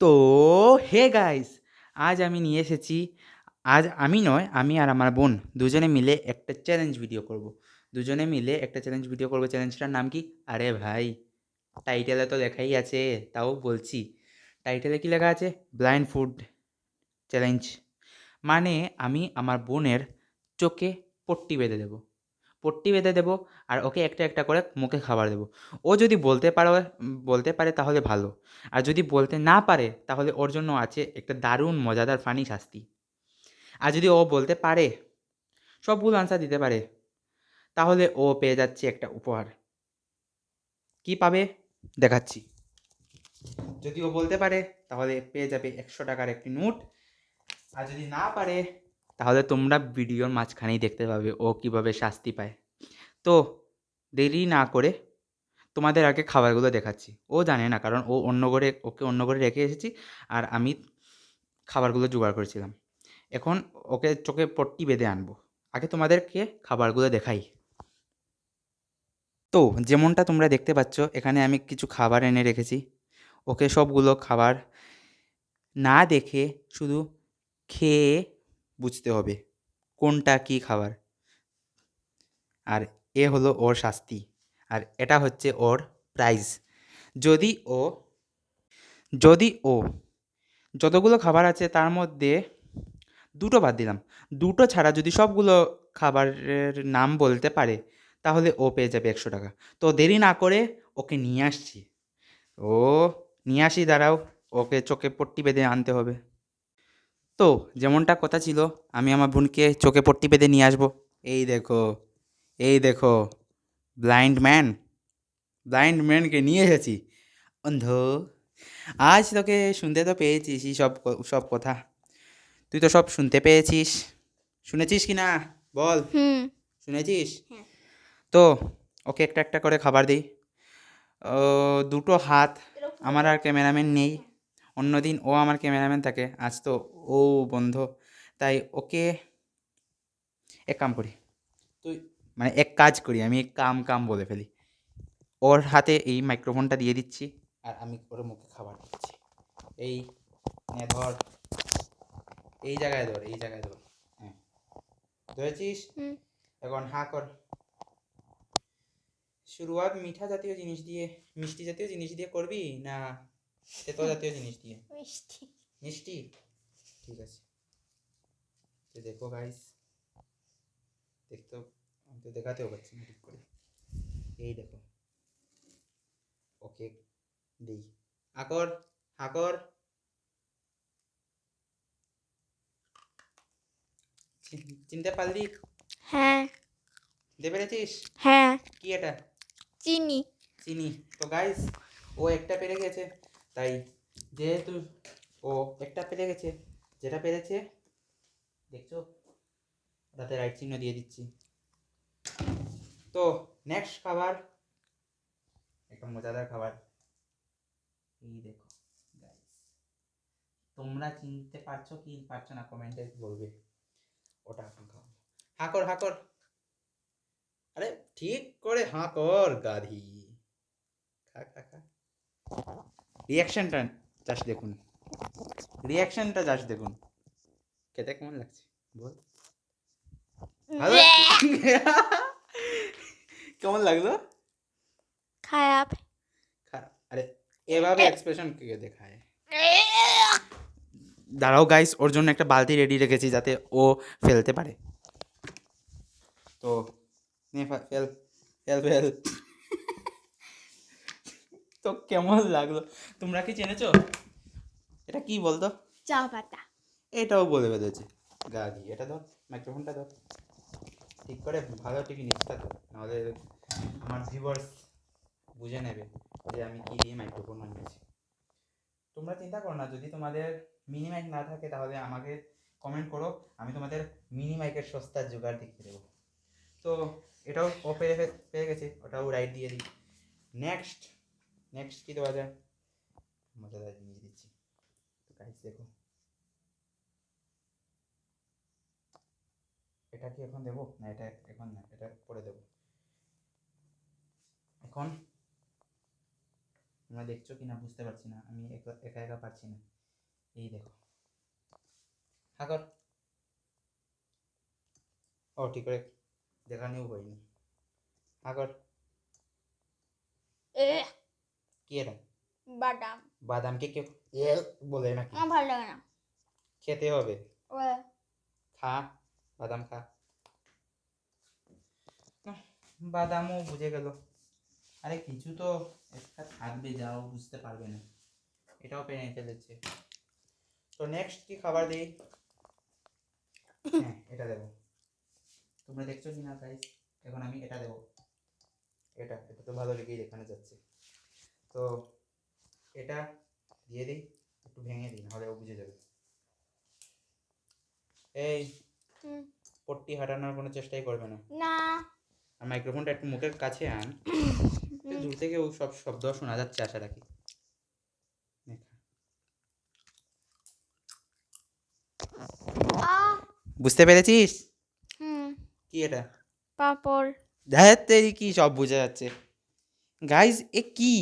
তো, hey guys, আজ আমি নিয়ে এসেছি, আজ আমি নয়, আমি আর আমার বোন দুজনে মিলে একটা চ্যালেঞ্জ ভিডিও করব। দুজনে মিলে একটা চ্যালেঞ্জ ভিডিও করব। চ্যালেঞ্জটার নাম কি? আরে ভাই টাইটেলে তো লেখাই আছে, তাও বলছি। টাইটেলে কি লেখা আছে? ব্লাইন্ড ফুড চ্যালেঞ্জ মানে আমি আমার বোনের চোখে পট্টি বেঁধে দেবো। পট্টি বেঁধে দেবো আর ওকে একটা একটা করে মুখে খাবার দেবো। ও যদি বলতে পারো, বলতে পারে তাহলে ভালো। আর যদি বলতে না পারে, তাহলে ওর জন্য আছে একটা দারুণ মজাদার ফানি শাস্তি। আর যদি ও বলতে পারে, সব ভুল আনসার দিতে পারে, তাহলে ও পেয়ে যাচ্ছে একটা উপহার। কি পাবে? দেখাচ্ছি। যদি ও বলতে পারে, তাহলে পেয়ে যাবে একশো টাকার একটি নোট। আর যদি না পারে তাহলে তোমরা ভিডিওর মাঝখানেই দেখতে পাবে ও কীভাবে শাস্তি পায়। তো দেরি না করে তোমাদের আগে খাবারগুলো দেখাচ্ছি। ও জানে না, কারণ ও অন্য ঘরে, ওকে অন্য ঘরে রেখে এসেছি আর আমি খাবারগুলো জোগাড় করেছিলাম। এখন ওকে চোখে পট্টি বেঁধে আনব। আগে তোমাদেরকে খাবারগুলো দেখাই। তো যেমনটা তোমরা দেখতে পাচ্ছ, এখানে আমি কিছু খাবার এনে রেখেছি। ওকে সবগুলো খাবার না দেখে শুধু খেয়ে বুঝতে হবে কোনটা কী খাবার। আর এ হলো ওর শাস্তি। আর এটা হচ্ছে ওর প্রাইজ যদি ও যদি ও যতগুলো খাবার আছে তার মধ্যে দুটো বাদ দিলাম। দুটো ছাড়া যদি সবগুলো খাবারের নাম বলতে পারে, তাহলে ও পেয়ে যাবে একশো টাকা। তো দেরি না করে ওকে নিয়ে আসছি। ও, নিয়ে আসি, দাঁড়াও। ওকে চোখে পট্টি বেঁধে আনতে হবে। তো যেমনটা কথা ছিল আমি আমার বোনকে চোখে পট্টি বেঁধে নিয়ে আসব। এই দেখো এই দেখো ব্লাইন্ড ম্যান ব্লাইন্ড ম্যানকে নিয়ে এসেছি। অন্ধ আজ তোকে শুনতে তো পেয়েছিস সব সব কথা। তুই তো সব শুনতে পেয়েছিস। শুনেছিস কি না? বল। শুনেছিস? হ্যাঁ। তো ওকে একটা একটা করে খাবার দিই। ও, দুটো হাত আমার আর ক্যামেরাম্যান নেই। অন্যদিন ও আমার ক্যামেরাম্যান থাকে আজ তো ও বন্ধ তাই ওকে এক কাম করি। তুই মানে এক কাজ করি আমি এক কাম কাম বলে ফেলি। ওর হাতে এই মাইক্রোফোনটা দিয়ে দিচ্ছি। আর আমি ওর মুখে খাবার দিচ্ছি। এই ধর। এই জায়গায় ধর এই জায়গায় ধর। হ্যাঁ। ধরেছিস? এখন হা কর। শুরুয়াত মিঠা জাতীয় জিনিস দিয়ে মিষ্টি জাতীয় জিনিস দিয়ে করবি না তেতো জাতীয় জিনিস দিয়ে। মিষ্টি। মিষ্টি? ঠিক আছে। তো দেখো গাইস দেখতেও আমি তো দেখাতেও পাচ্ছি না ঠিক করে। এই দেখো। ওকে দিই। আকর হাকর। চি- চিনতে পারলি? হ্যাঁ। দে পেরেছিস? হ্যাঁ। কি এটা? চিনি। চিনি। তো গাইস ও একটা পেরে গেছে। তাই যেহেতু ও একটা পেরে গেছে, যেটা পেরেছে, দেখছ? তাতে রাইট চিহ্ন দিয়ে দিচ্ছি। তো নেক্সট খাবার, একটা মজাদার খাবার। এই দেখো তোমরা চিনতে পারছ কি পারছ না কমেন্টে বলবে। ওটা এখন খাও হাকর হাকর আরে ঠিক করে হাঁকর গাধি। খা খা খা। রিয়াকশনটা জাস্ট দেখুন। রিয়াকশনটা জাস্ট দেখুন। খেতে কেমন লাগছে? বল। ভালো লাগছে? কেমন লাগল? খারাপ। খারাপ। আরে এভাবে এক্সপ্রেশন কে দেখায়? দাঁড়াও গাইস ওর জন্য একটা বালতি রেডি রেখেছি যাতে ও ফেলতে পারে। তো নে ফেল ফেল ফেল। তো কেমন লাগল? তোমরা কি চেনেছো? এটা কি বলতো? চা পাতা এটাও বলে বেঁধেছে গাগি এটা ধর মাইক্রোফোনটা ধর। ঠিক করে ভালো টিভি নিচ্ছা তো নাহলে আমার ভিউয়ার্স বুঝে নেবে যে আমি কি দিয়ে মাইক্রোফোন বানিয়েছি। তোমরা চিন্তা করো না যদি তোমাদের মিনি মাইক না থাকে তাহলে আমাকে কমেন্ট করো। আমি তোমাদের মিনি মাইকের সস্তার জোগাড় দেখিয়ে দেবো। তো এটাও ও পেয়ে গেছে। ওটাও রাইট দিয়ে দিই। নেক্সট নেক্সট কী দেওয়া যায়? মজাদার জিনিস দিচ্ছি। তো দেখো। এটা কি এখন দেবো? না, এটা এখন না, এটা পরে দেবো। এখন? তোমরা দেখছ কি না বুঝতে পারছি না। আমি একা একা একা পারছি না। এই দেখো। হাকর ও, ঠিক করে দেখানিও হয়নি। হাকর এ কি এটা? বাদাম। বাদামকে এ বলে নাকি? আমার ভালো লাগে না। খেতে হবে। ও খা বাদাম খা। বাদামও বুঝে গেল। আরে কিছু তো একটা থাকবে যাও বুঝতে পারবে না। এটাও পেনে ফেলেছে। তো নেক্সট কি খাবার দিই? হ্যাঁ এটা দেবো। তোমরা দেখছ কি না গাইস এখন আমি এটা দেবো। এটা এটা তো ভালো লেগেই দেখানো যাচ্ছে। তো এটা দিয়ে দিই একটু ভেঙে দিই নাহলে ও বুঝে যাবে। এই। পট্টি হাঁটানোর কোনো চেষ্টাই করবে না। না। আর মাইক্রোফোনটা একটু মুখের কাছে আন। দূর থেকে ও সব শব্দ শোনা যাচ্ছে আশা রাখি। বুঝতে পেরেছিস? কি এটা? পাপড়। ধ্যাতেরি কি সব বোঝা যাচ্ছে। গাইজ এ কি?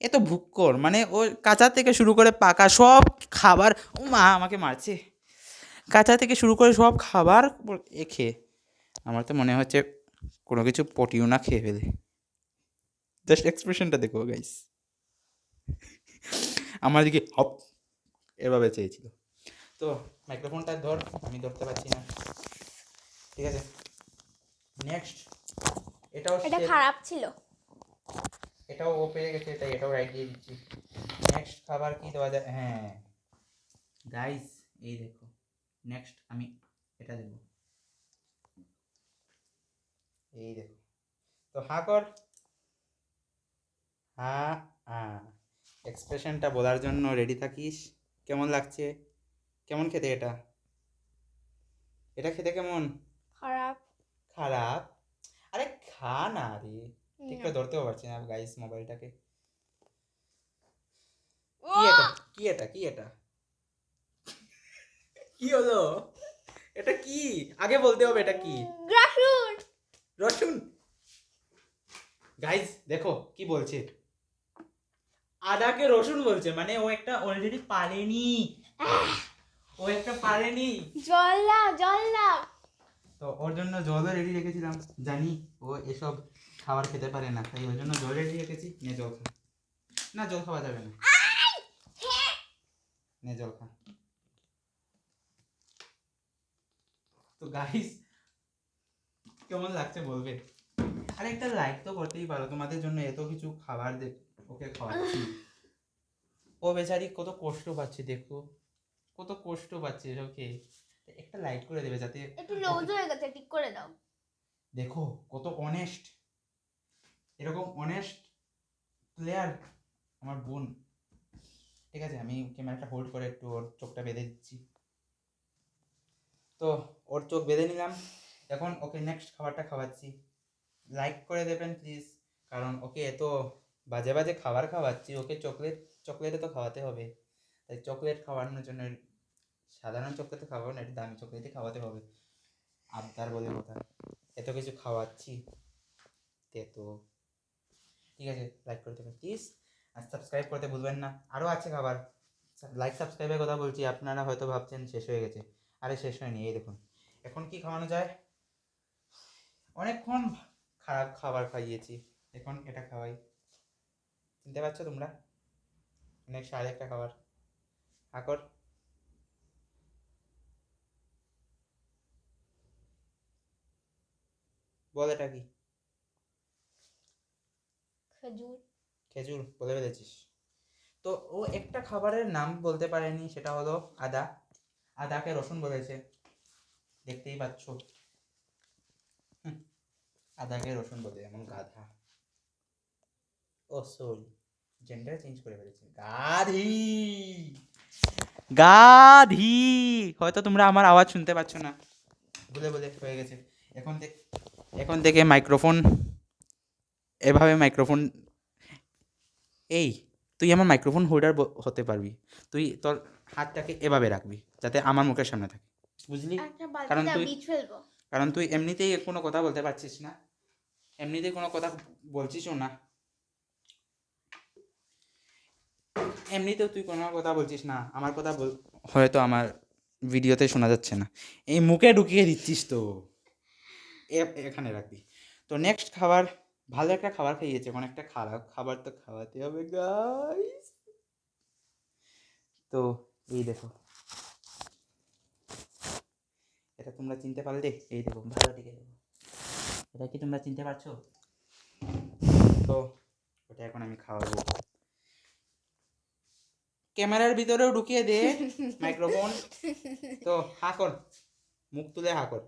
এ তো ভুক্কর। মানে ও কাঁচা থেকে শুরু করে পাকা সব খাবার ও মা আমাকে মারছে। কাঁচা থেকে শুরু করে সব খাবার এ খেয়ে। আমার তো মনে হচ্ছে কোনো কিছু পটিও না খেয়ে ফেলে। জাস্ট এক্সপ্রেশনটা দেখো গাইস আমার দিকে হপ এভাবে চেয়েছিল। তো মাইক্রোফোনটা ধর আমি ধরতে পারছি না। ঠিক আছে? নেক্সট এটাও এটা খারাপ ছিল। এটাও ও পেয়ে গেছে তাই এটাও রাইট দিয়ে দিচ্ছি। নেক্সট খাবার কি দেওয়া যায়? হ্যাঁ। গাইস এই দেখো। নেক্সট আমি এটা দেব। এই দেখো। তো হা কর। হা আ। এক্সপ্রেশনটা বলার জন্য রেডি থাকিস? কেমন লাগছে? কেমন খেতে এটা? এটা খেতে কেমন? খারাপ। খারাপ? আরে খা না রে। ঠিক। করে ধরতেও পারছি না গাইস মোবাইলটাকে কি এটা? কি এটা? কি এটা? কি হলো? এটা কি? আগে বলতে হবে এটা কি? রসুন! রসুন? গাইস দেখো কি বলছে। আদাকে রসুন বলছে মানে ও একটা অলরেডি পারেনি ও একটা পারেনি জল না জল না তো ওর জন্য জলও রেডি রেখেছিলাম। জানি ও এসব খাবার খেতে পারে না তাই ওর জন্য জল রেখেছি নে জল খা। না জল খাওয়া যাবে না। নে জল খা। তো গাইস কেমন লাগছে বলবে? আরে একটা লাইক তো করতেই পারো তোমাদের জন্য এত কিছু খাবার দে ওকে খাওয়াচ্ছি। ও বেচারি কত কষ্ট পাচ্ছে দেখো। কত কষ্ট পাচ্ছে এসব খেয়ে একটা লাইক করে দেবে যাতে একটু লুজ হয়ে গেছে ঠিক করে দাও। দেখো কত অনেস্ট এরকম অনেস্ট প্লেয়ার আমার বোন। ঠিক আছে, আমি ক্যামেরাটা হোল্ড করে একটু ওর চোখটা বেঁধে দিচ্ছি। তো ওর চোখ বেঁধে নিলাম। এখন ওকে নেক্সট খাবারটা খাওয়াচ্ছি। লাইক করে দেবেন প্লিজ কারণ ওকে এত বাজে বাজে খাবার খাওয়াচ্ছি, ওকে চকলেট চকলেটে তো খাওয়াতে হবে। তাই চকলেট খাওয়ানোর জন্য সাধারণ চকলেট তো খাওয়াবো না, একটু দামি চকলেটই খাওয়াতে হবে। আবদার বলে কথা। এত কিছু খাওয়াচ্ছি। তে তো ঠিক আছে? লাইক করে হবে প্লিজ আর সাবস্ক্রাইব করতে ভুলবেন না। আরও আছে খাবার। লাইক সাবস্ক্রাইবের কথা বলছি, আপনারা হয়তো ভাবছেন শেষ হয়ে গেছে। আরে শেষ হয়নি, এই দেখুন। এখন কি খাওয়ানো যায়? অনেকক্ষণ খারাপ খাবার খাইয়েছি। এখন এটা খাওয়াই। চিনতে পারছ তোমরা? অনেক সাড়ে একটা খাবার। আকর বল এটা কি? খেজুর। খেজুর, বলে ফেলেছিস। তো ও একটা খাবারের নাম বলতে পারেনি, সেটা হলো আদা। আদাকে রসুন বলেছে। দেখতেই পাচ্ছ। আদাকে রসুন বলে, এমন গাধা। ও সরি জেন্ডার চেঞ্জ করে ফেলেছে। গাধি! গাধি! হয়তো তোমরা আমার আওয়াজ শুনতে পাচ্ছ না। বলে বলে, হয়ে গেছে। এখন থেকে এখন থেকে মাইক্রোফোন এভাবে মাইক্রোফোন এই তুই আমার মাইক্রোফোন হোল্ডার হতে পারবি। তুই তোর হাতটাকে এভাবে রাখবি যাতে আমার মুখের সামনে থাকে। বুঝলি? কারণ তুই- কারণ তুই এমনিতেই কোনো কথা বলতে পারছিস না। এমনিতেই কোনো কথা বলছিসও না। এমনিতেও তুই কোনো কথা বলছিস না। আমার কথা বল হয়তো আমার ভিডিওতে শোনা যাচ্ছে না। এই মুখে ঢুকিয়ে দিচ্ছিস তো। এখানে রাখবি। তো নেক্সট খাবার ভালো একটা খাবার খাইয়েছে এখন একটা খারাপ খাবার তো খাওয়াতে হবে গাইস তো, এই দেখো। এটা তোমরা চিনতে পারলে? এই দেখো, ভালো দিকে এটা কি তোমরা চিনতে পারছ? তো, ওটা এখন আমি খাওয়াবো। ক্যামেরার ভিতরেও ঢুকিয়ে দে মাইক্রোফোন তো, হা কর। মুখ তুলে হা কর।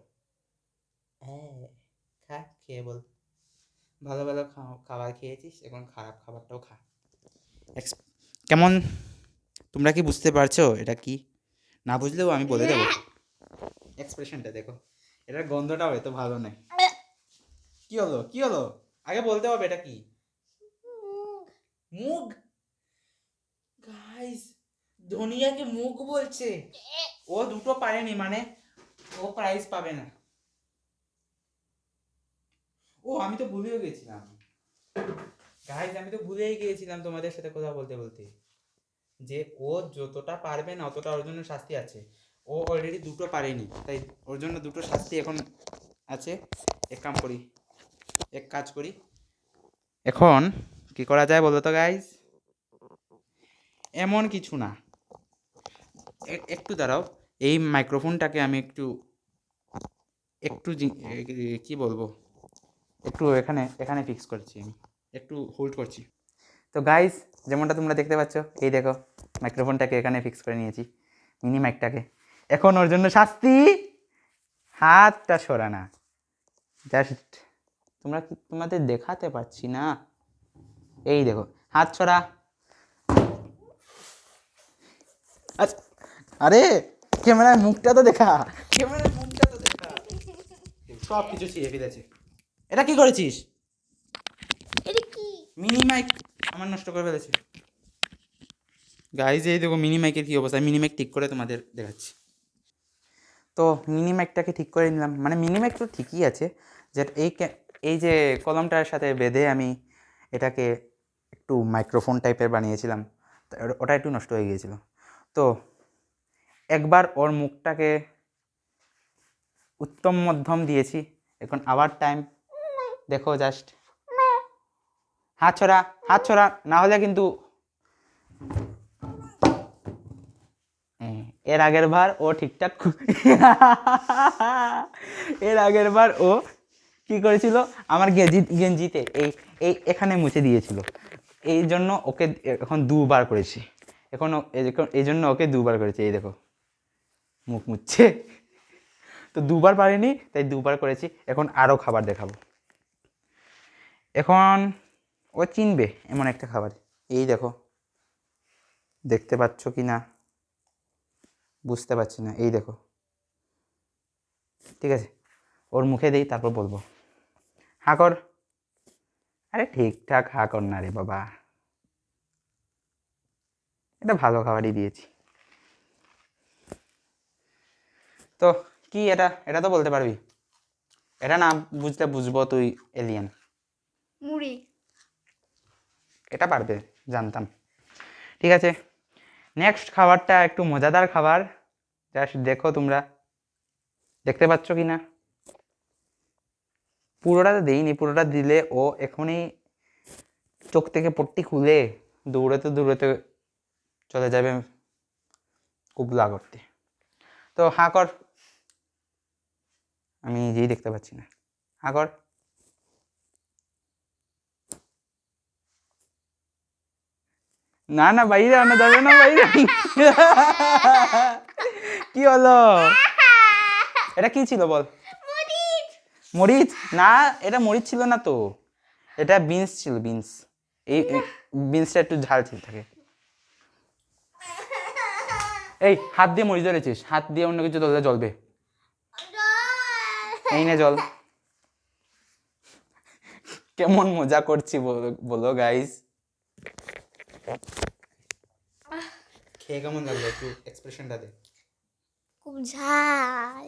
হ্যাঁ খা খেয়ে বল। ভালো ভালো খাবার খেয়েছিস এখন খারাপ খাবারটাও খা। কেমন? তোমরা কি বুঝতে পারছ? এটা কি? না বুঝলেও আমি বলে দেবো। এক্সপ্রেশনটা দেখো। এটার গন্ধটা হয়তো ভালো নয় কি হলো? কি হলো? আগে বলতে হবে এটা কি? মুগ? গাইস ধনিয়াকে মুগ বলছে। ও দুটো পারেনি মানে ও প্রাইজ পাবে না। ও, আমি তো ভুলেও গেছিলাম। গাইস আমি তো ভুলেই গিয়েছিলাম তোমাদের সাথে কথা বলতে বলতে। যে ও যতটা পারবে না, অতটা ওর জন্য শাস্তি আছে। ও অলরেডি দুটো পারেনি, তাই ওর জন্য দুটো শাস্তি এখন আছে। এক কাম করি, এক কাজ করি। এখন কি করা যায় বলো তো গাইস এমন কিছু না। একটু দাঁড়াও, এই মাইক্রোফোনটাকে আমি একটু একটু কি বলব? একটু এখানে এখানে ফিক্স করছি আমি। একটু হোল্ড করছি। তো গাইস যেমনটা তোমরা দেখতে পাচ্ছ, এই দেখো মাইক্রোফোনটাকে এখানে ফিক্স করে নিয়েছি মিনি মাইকটাকে এখন ওর জন্য শাস্তি, হাতটা সরানা। জাস্ট তোমরা তোমাদের দেখাতে পারছি না। এই দেখো, হাত ছড়া আচ্ছা আরে, ক্যামেরায় মুখটা তো দেখা। ক্যামেরায় মুখটা তো দেখা। সব কিছু ছিঁড়ে ফেলেছে। এটা কি করেছিস? এটা কি? মিনি মাইক আমার নষ্ট করে ফেলেছে। গাইজ এই দেখো মিনি মাইকের কী অবস্থা? মিনি মাইক ঠিক করে তোমাদের দেখাচ্ছি। তো মিনি মাইকটাকে ঠিক করে নিলাম। মানে মিনি মাইক তো ঠিকই আছে যে এই এই যে কলমটার সাথে বেঁধে আমি এটাকে একটু মাইক্রোফোন টাইপের বানিয়েছিলাম তো ওটা- ওটা একটু নষ্ট হয়ে গিয়েছিল। তো একবার ওর মুখটাকে উত্তম মধ্যম দিয়েছি এখন আবার টাইম দেখো জাস্ট হাত ছড়া হাত ছড়া, না হলে কিন্তু এর আগের বার ও ঠিকঠাক এর আগের বার ও কি করেছিল? আমার গেঞ্জি, গেঞ্জিতে এই এই এখানে মুছে দিয়েছিল। এই জন্য ওকে এখন দুবার করেছি। এখন এই জন্য ওকে দুবার করেছি। এই দেখো, মুখ মুছছে। তো দুবার পারিনি, তাই দুবার করেছি। এখন আরও খাবার দেখাবো। এখন ও চিনবে এমন একটা খাবার। এই দেখো, দেখতে পাচ্ছ কি না? বুঝতে পারছি না, এই দেখো। ঠিক আছে, ওর মুখে দেই, তারপর বলব। হা কর। আরে ঠিকঠাক হা কর না রে বাবা। এটা ভালো খাবারই দিয়েছি। তো কি এটা? এটা তো বলতে পারবি। এটা না বুঝতে বুঝব তুই এলিয়েন মুড়ি। এটা পারবে, জানতাম। ঠিক আছে নেক্সট খাবারটা একটু মজাদার খাবার জাস্ট দেখো তোমরা। দেখতে পাচ্ছ কি না পুরোটা তো দেইনি, পুরোটা দিলে ও এখনই চোখ থেকে পট্টি খুলে দৌড়াতে দৌড়াতে চলে যাবে কুবলা করতে। তো হাঁ কর। আমি নিজেই দেখতে পাচ্ছি না। হাঁ কর। না না বাইরে আনা যাবে না বাইরে কি হলো? এটা কি ছিল বল? মরিচ। না এটা মরিচ ছিল না তো। এটা বিনস ছিল বিনস। এই বিনসটা একটু ঝাল ছিল থাকে এই হাত দিয়ে মরিচ ধরেছিস। হাত দিয়ে অন্য কিছু ধরলে জ্বলবে এই না জল। কেমন মজা করছি বলো- বলো গাইস খেয়ে কেমন লাগল একটু এক্সপ্রেশনটা দে। খুব ঝাল।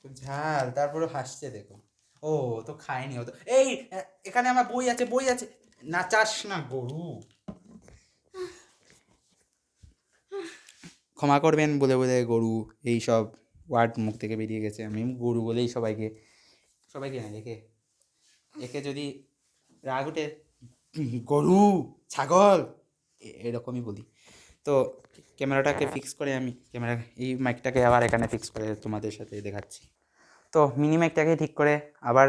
খুব ঝাল তারপরে হাসছে দেখো। ও তো খায়নি ও তো এই এখানে আমার বই আছে বই আছে। নাচাস না গরু। ক্ষমা করবেন বলে বলে গরু এই সব ওয়ার্ড মুখ থেকে বেরিয়ে গেছে। আমি গরু বলেই সবাইকে সবাইকে না একে। একে যদি রাগ উঠে "উম, গরু ছাগল এরকমই বলি। তো ক্যামেরাটাকে ফিক্স করে আমি ক্যামেরা এই মাইকটাকে আবার এখানে ফিক্স করে তোমাদের সাথে দেখাচ্ছি। তো মিনি মাইকটাকে ঠিক করে আবার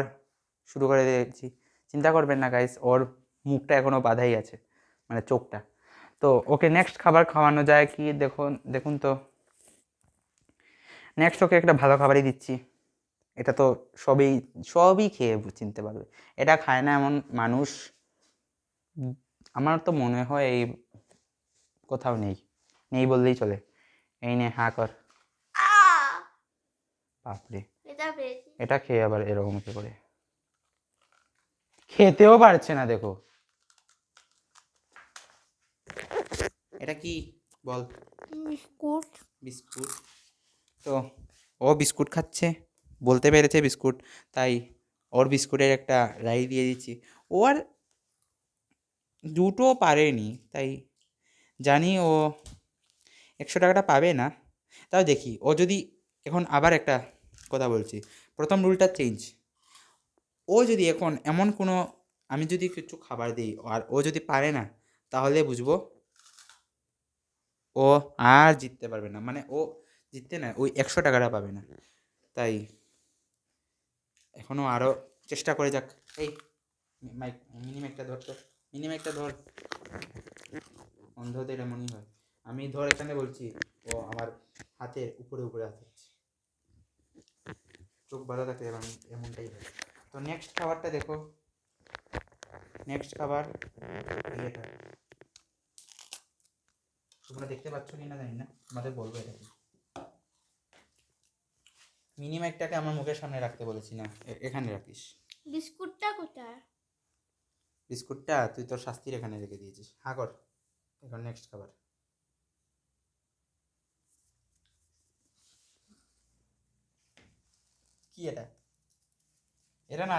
শুরু করে দিয়েছি। চিন্তা করবেন না গাইস ওর মুখটা এখনও বাধাই আছে মানে চোখটা। তো ওকে নেক্সট খাবার খাওয়ানো যায় কি দেখুন দেখুন তো। নেক্সট ওকে একটা ভালো খাবারই দিচ্ছি। এটা তো সবই সবই খেয়ে চিনতে পারবে। এটা খায় না এমন মানুষ। আমার তো মনে হয় এই কোথাও নেই। নেই বললেই চলে। এই নে হা কর। বাপরে। এটা খেয়ে আবার এরকম করে খেতেও পারছে না দেখো। এটা কি? বল। বিস্কুট। বিস্কুট। তো ও বিস্কুট খাচ্ছে। বলতে পেরেছে বিস্কুট। তাই ওর বিস্কুটের একটা রাই দিয়ে দিচ্ছি। ও আর দুটো পারেনি তাই জানি ও একশো টাকাটা পাবে না। তাও দেখি, ও যদি এখন আবার একটা কথা বলছি। প্রথম রুলটা চেঞ্জ ও যদি এখন এমন কোনো, আমি যদি কিছু খাবার দিই আর ও যদি পারে না, তাহলে বুঝব ও আর জিততে পারবে না। মানে ও জিততে না, ওই একশো টাকাটা পাবে না। তাই এখনও আরও চেষ্টা করে যাক। এই মাইক মিনিমাইকটা ধর তো। মিনিমাইকটা ধর। অন্ধদের এমনই হয়। আমি ধর এখানে বলছি ও আমার হাতের উপরে উপরে হাত হচ্ছে চোখ বাঁধা থাকলে এমন এমনটাই হয় তো নেক্সট খাবারটা দেখো। নেক্সট খাবার তোমরা দেখতে পাচ্ছ কি না জানি না তোমাদের বলব এটা। কি মিনিমাইকটাকে আমার মুখের সামনে রাখতে বলেছি না এখানে রাখিস। বিস্কুটটা কোথায়? বিস্কুটটা তুই তোর শাস্তির এখানে রেখে দিয়েছিস। হা কর। এখন নেক্সট খাবার কি এটা? এটা না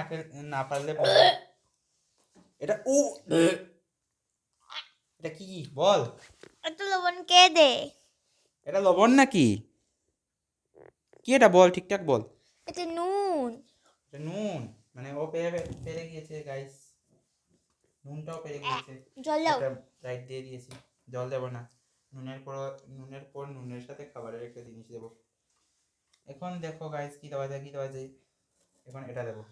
না পারলে এটা ও এটা কি? বল। এত লবণ কে দে। এটা লবণ নাকি? কি এটা? বল ঠিকঠাক বল। এটা নুন। এটা নুন। মানে ও পেরে পেরে গিয়েছে গাইস নুনটাও পেরে গিয়েছে। জল দাও। রাইট দিয়ে দিয়েছি। জল দেবো না। নুনের পর নুনের পর নুনের সাথে খাবারের একটা জিনিস দেবো। এখন দেখো গাইস কি দেওয়া যায় কি দেওয়া যায়। এখন এটা দেবো।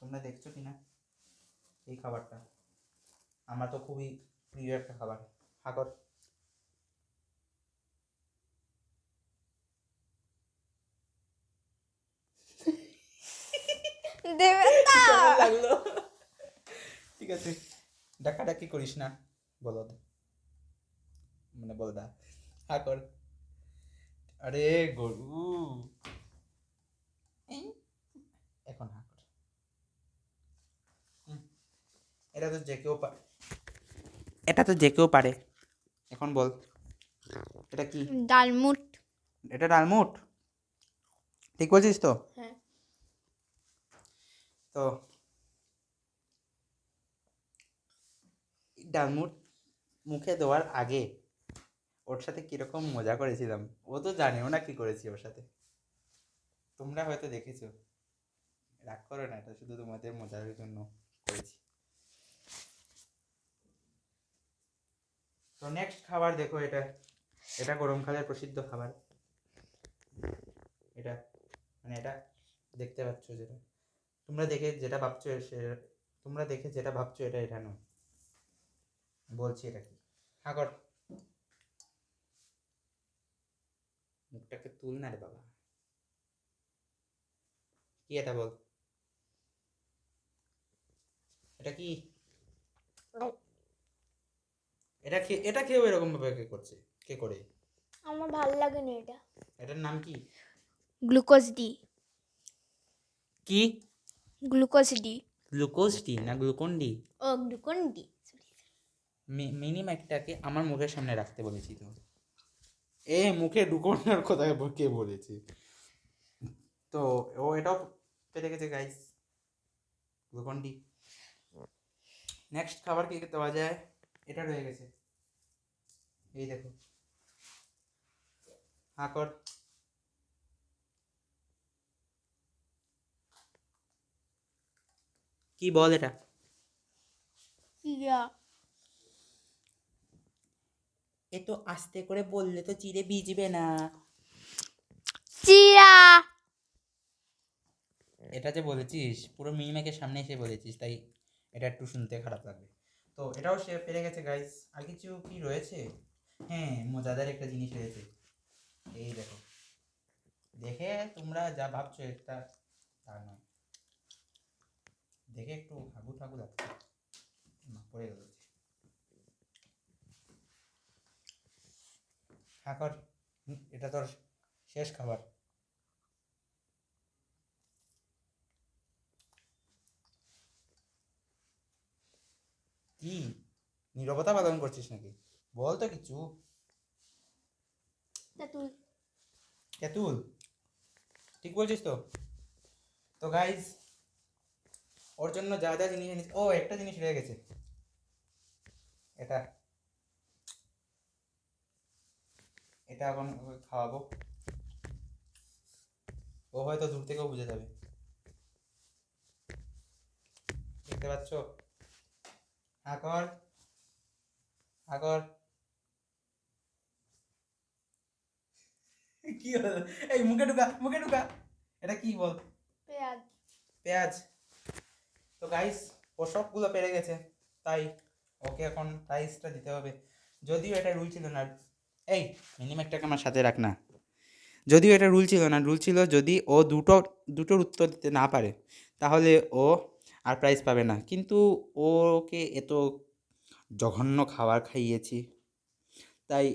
তোমরা দেখছ কি না এই খাবারটা। আমার তো খুবই প্রিয় একটা খাবার। হাকর দেবে না। লাগল? ঠিক আছে। ডাকাডাকি করিস না বলদ। মানে বলদা। হা কর। আরে গরু। এখন হা কর। এটা তো যে কেউ পারে এটা তো যে কেউ পারে। এখন বল। এটা কি? ডালমুট এটা ডালমুট ঠিক বলছিস তো? হ্যাঁ। তো ডালমুট মুখে দেওয়ার আগে ওর সাথে কীরকম মজা করেছিলাম? ও তো জানেও না কি করেছি ওর সাথে। তোমরা হয়তো দেখেছ। রাগ করো না, এটা শুধু তোমাদের মজার জন্য করেছি। তো নেক্সট খাবার দেখো এটা। এটা গরমকালের প্রসিদ্ধ খাবার। এটা মানে এটা দেখতে পাচ্ছ যেটা। তোমরা দেখে যেটা ভাবছ তোমরা দেখে যেটা ভাবছ, এটা এটা নয়। বলছি এটা কি? হাগর মুখটাকে তুল না রে বাবা। কি এটা বল? এটা কি? এটা কে এটা কেউ এরকম ভাবে কে করছে? কে করে? আমার ভালো লাগে না এটা। এটার নাম কি? Glucose D. কি? Glucose D. গ্লুকোজ ডি না গ্লুকন ডি? ও গ্লুকন ডি। মিনি মাইকটাকে আমার মুখের সামনে রাখতে বলেছি তো। এ মুখে ঢুকোনোর কোথায় কে বলেছে? তো ও এটাও পেরে গেছে গাইস গ্লুকন্ডি। নেক্সট খাবার কি দেওয়া যায়? এটা রয়ে গেছে। এই দেখো। হা কর কি বল এটা? চিরা এ তো আস্তে করে বললে তো চিড়ে ভিজবে না। চিরা এটা যে বলেছিস পুরো মিনিমাকের সামনে এসে বলেছিস তাই এটা একটু শুনতে খারাপ লাগবে। তো এটাও সে পেরে গেছে গাইস আর কিছু কি রয়েছে? হ্যাঁ মজাদার একটা জিনিস রয়েছে। এই দেখো। দেখে তোমরা যা ভাবছ এটা তা নয়। দেখে একটু হাগু ঠাগু লাগছে। না পড়ে গেল। খাকর এটা তোর শেষ খাবার। কি? নীরবতা পালন করছিস নাকি? বল তো কিছু। তা তুই তেঁতুল? ঠিক বলছিস তো। তো গাইজ ওর জন্য যা যা জিনিস এনেছি ও একটা জিনিস রয়ে গেছে। এটা। এটা এখন খাওয়াবো। ও হয়তো দূর থেকেও বুঝে যাবে। দেখতে পাচ্ছ? আকর আকর। কি হলো? এই মুখে ঢুকা মুখে ঢুকা। এটা কি বল? পেঁয়াজ। পেঁয়াজ। তো গাইস ও সবগুলো পেরে গেছে। তাই ওকে এখন প্রাইসটা দিতে হবে। যদিও এটা রুল ছিল না। এই মিনিমামটাকে আমার সাথে রাখ না। যদিও এটা রুল ছিল না রুল ছিল যদি ও দুটো, দুটোর উত্তর দিতে না পারে, তাহলে ও আর প্রাইজ পাবে না। কিন্তু ওকে এত জঘন্য খাবার খাইয়েছি, তাই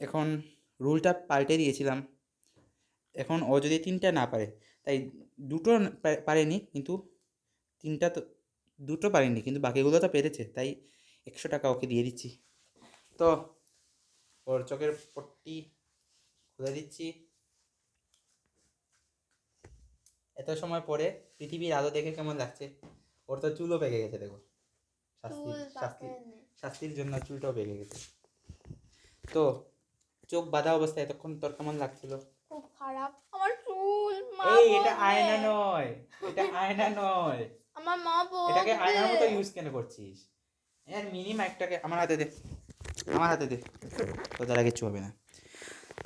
এখন রুলটা পাল্টে দিয়েছিলাম। এখন ও যদি তিনটা না পারে, তাই দুটো পারেনি, কিন্তু তিনটা তো, দুটো পারেনি, কিন্তু বাকিগুলো তো পেরেছে, তাই একশো টাকা ওকে দিয়ে দিচ্ছি। তো ওর চোখের পট্টি খুলে দিচ্ছি এত সময় পরে পৃথিবীর আলো দেখে কেমন লাগছে ওর তো চুলও পেকে গেছে দেখো শাস্তি চুল শাস্তি। শাস্তির জন্য চুলটাও পেকে গেছে তো চোখ বাঁধা অবস্থায় এতক্ষণ তোর কেমন লাগছিল খুব খারাপ আমার চুল মা এই এটা আয়না নয় এটা আয়না নয় আমার মা এটাকে আয়নার মতো ইউজ কেন করছিস এর মিনি মাইকটাকে আমার হাতে দে আমার হাতে দে তো দ্বারা কিছু হবে না।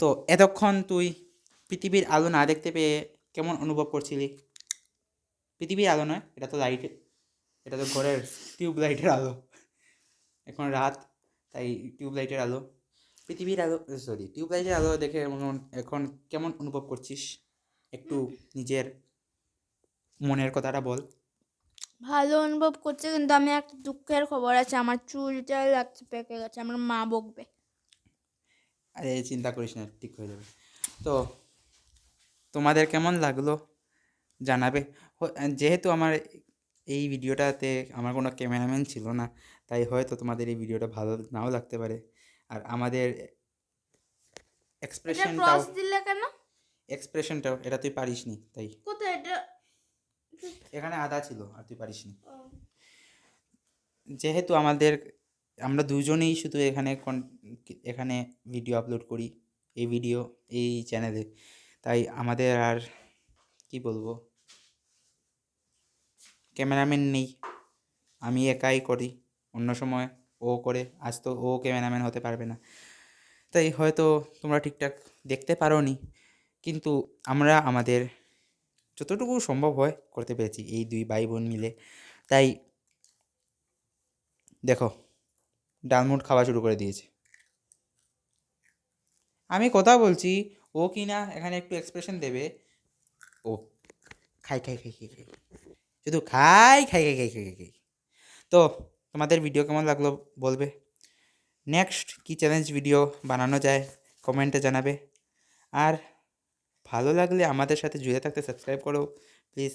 তো এতক্ষণ তুই পৃথিবীর আলো না দেখতে পেয়ে কেমন অনুভব করছিলি? পৃথিবীর আলো নয়, এটা তো লাইট এটা তো ঘরের টিউব লাইটের আলো। এখন রাত, তাই টিউব লাইটের আলো। পৃথিবীর আলো সরি টিউব লাইটের আলো দেখে এখন কেমন অনুভব করছিস? একটু নিজের মনের কথাটা বল। ভালো অনুভব করছে, কিন্তু আমি একটা দুঃখের খবর আছে, আমার চুলটা লাগছে, পেকে গেছে, আমার মা বকবে। আরে চিন্তা করিস না ঠিক হয়ে যাবে। তো তোমাদের কেমন লাগল জানাবে? যেহেতু আমার এই ভিডিওটাতে আমার কোনো ক্যামেরাম্যান ছিল না তাই হয়তো তোমাদের এই ভিডিওটা ভালো নাও লাগতে পারে। আর আমাদের এক্সপ্রেশনটাও দিলে কেন? এক্সপ্রেশনটাও এটা তুই পারিসনি তাই। কোথায় এটা? এখানে আদা ছিল আর তুই পারিসনি। যেহেতু আমাদের আমরা দুজনেই শুধু এখানে এখানে ভিডিও আপলোড করি, এই ভিডিও এই চ্যানেলে তাই আমাদের আর কি বলব? ক্যামেরাম্যান নেই। আমি একাই করি। অন্য সময় ও করে, আজ তো ও ক্যামেরাম্যান হতে পারবে না। তাই হয়তো তোমরা ঠিকঠাক দেখতে পারো নি কিন্তু আমরা আমাদের যতটুকু সম্ভব হয় করতে পেরেছি, এই দুই ভাই বোন মিলে। তাই দেখো ডালমুট খাওয়া শুরু করে দিয়েছে। আমি কথা বলছি, ও কি না, এখানে একটু এক্সপ্রেশন দেবে। ও, খাই খাই খাই খাই খাই। শুধু খাই খাই খাই খাই খাই খাই খাই। তো, তোমাদের ভিডিও কেমন লাগল বলবে? নেক্সট কি চ্যালেঞ্জ ভিডিও বানানো যায় কমেন্টে জানাবে। আর ভালো লাগলে আমাদের সাথে জুড়ে থাকতে সাবস্ক্রাইব করো। প্লিজ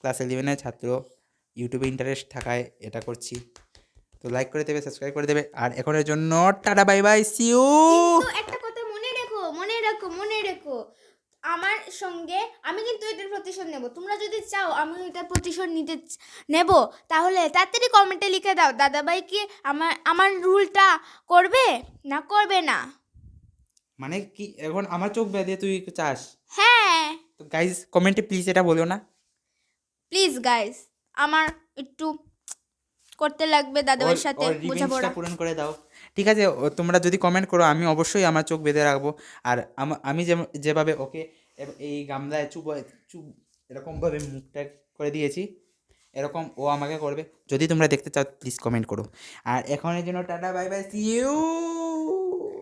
ক্লাস ইলেভেনের ছাত্র ইউটিউবে ইন্টারেস্ট থাকায় এটা করছি। তো লাইক করে দেবে সাবস্ক্রাইব করে দেবে। আর এখনের জন্য টাটা বাই বাই সিউ তো একটা কথা মনে রেখো মনে রেখো মনে রেখো। আমার সঙ্গে আমি কিন্তু এটার প্রতিশোধ নেব। তোমরা যদি চাও আমি এটার প্রতিশোধ নিতে নেব তাহলে তাড়াতাড়ি কমেন্টে লিখে দাও দাদাভাই কি আমার আমার রুলটা করবে না করবে না? মানে কি এখন আমার চোখ বেঁধে তুই চাস? হ্যাঁ। তো গাইজ কমেন্টে প্লিজ এটা বলো না। প্লিজ গাইস আমার একটু করতে লাগবে দাদাভাইয়ের সাথে বোঝাপড়া। পূরণ করে দাও। ঠিক আছে তোমরা যদি কমেন্ট করো আমি অবশ্যই আমার চোখ বেঁধে রাখব। আর আমা- আমি যেভাবে ওকে এই গামলায় চুপ চুপ এরকমভাবে মুখটা করে দিয়েছি এরকম ও আমাকে করবে। যদি তোমরা দেখতে চাও প্লিজ কমেন্ট করো। আর এখনের জন্য tata bye bye see you